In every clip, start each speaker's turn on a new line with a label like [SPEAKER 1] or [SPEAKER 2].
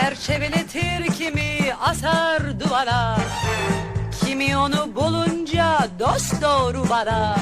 [SPEAKER 1] Çerçeveletir kimi asar duvara Kimi onu bulunca dost doğru bara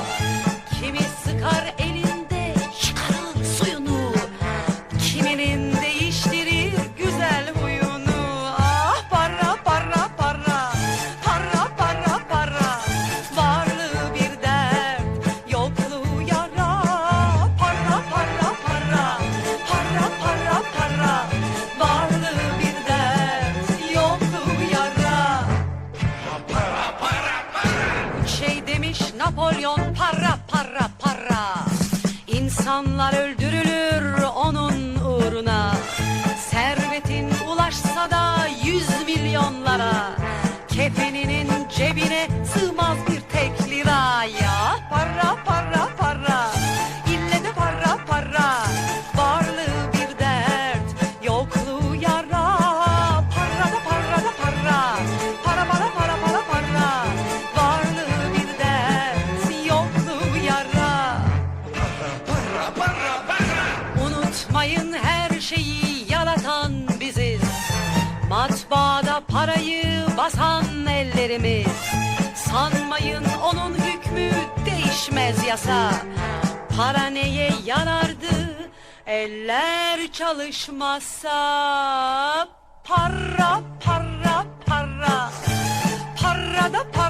[SPEAKER 1] Napolyon para para para. İnsanlar öldürülür onun uğruna. Servetin ulaşsa da yüz milyonlara. Kefeninin cebine sığmaz bir şeyi yaratan biziz. Matbaada parayı basan ellerimiz. Sanmayın onun hükmü değişmez yasa. Para neye yarardı eller çalışmazsa? Para, para, para. Para da para.